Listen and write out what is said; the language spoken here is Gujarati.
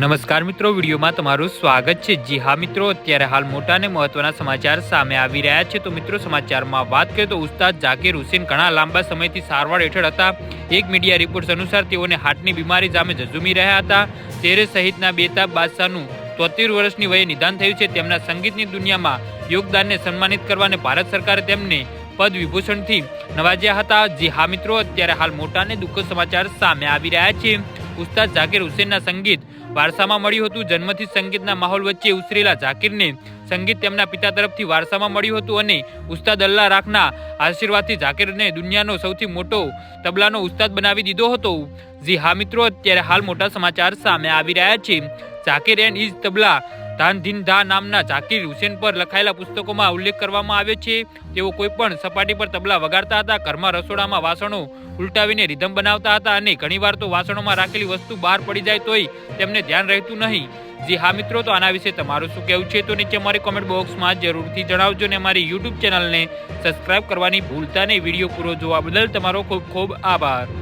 નમસ્કાર મિત્રો, વિડીયોમાં તમારું સ્વાગત છે. જી હા મિત્રો, અત્યારે હાલ મોટા અને મહત્વના સમાચાર સામે આવી રહ્યા છે. તો મિત્રો, સમાચારમાં વાત કરીએ તો ઉસ્તાદ જાકીર હુસેન ઘણા લાંબા સમયથી સારવાર હેઠળ હતા. એક મીડિયા રિપોર્ટ્સ અનુસાર તેઓને હાર્ટની બીમારી સામે ઝઝુમી રહ્યા હતા. તેરે સહિતના બેતાબ બાદશાહનું તોતેર વર્ષની વયે નિદાન થયું છે. તેમના સંગીતની દુનિયામાં યોગદાનને સન્માનિત કરવા અને ભારત સરકારે તેમને પદ વિભૂષણથી નવાજ્યા હતા. જી હા મિત્રો, અત્યારે હાલ મોટા અને દુઃખદ સમાચાર સામે આવી રહ્યા છે. ઉસ્તાદ ઝાકીર હુસેનના સંગીત વારસામાં મળ્યું હતું. જન્મથી સંગીતના માહોલ વચ્ચે ઉછરેલા ઝાકીરને સંગીત તેમના પિતા તરફથી વારસામાં મળ્યું હતું અને ઉસ્તાદ અલ્લા રાખના આશીર્વાદથી ઝાકીરને દુનિયાનો સૌથી મોટો તબલાનો ઉસ્તાદ બનાવી દીધો હતો. જી હા મિત્રો, અત્યારે હાલ મોટા સમાચાર સામે આવી રહ્યા છે. ઝાકીર એન્ડ ઇઝ તબલા ધાન ધા નામના ઝાકીર હુસેન પર લખાયેલા પુસ્તકોમાં ઉલ્લેખ કરવામાં આવે છે. તેઓ કોઈ પણ સપાટી પર તબલા વગાડતા હતા, ઘરમાં રસોડામાં વાસણો ઉલટાવીને રિધમ બનાવતા હતા અને ઘણીવાર તો વાસણોમાં રાખેલી વસ્તુ બહાર પડી જાય તોય તેમને ધ્યાન રહેતું નહીં. જી હા મિત્રો, તો આના વિશે તમારું શું કહેવું છે? તો નીચે અમારી કોમેન્ટ બોક્સમાં જરૂરથી જણાવજો ને અમારી યુટ્યુબ ચેનલને સબસ્ક્રાઇબ કરવાની ભૂલતા નહીં. વીડિયો પૂરો જોવા બદલ તમારો ખૂબ ખૂબ આભાર.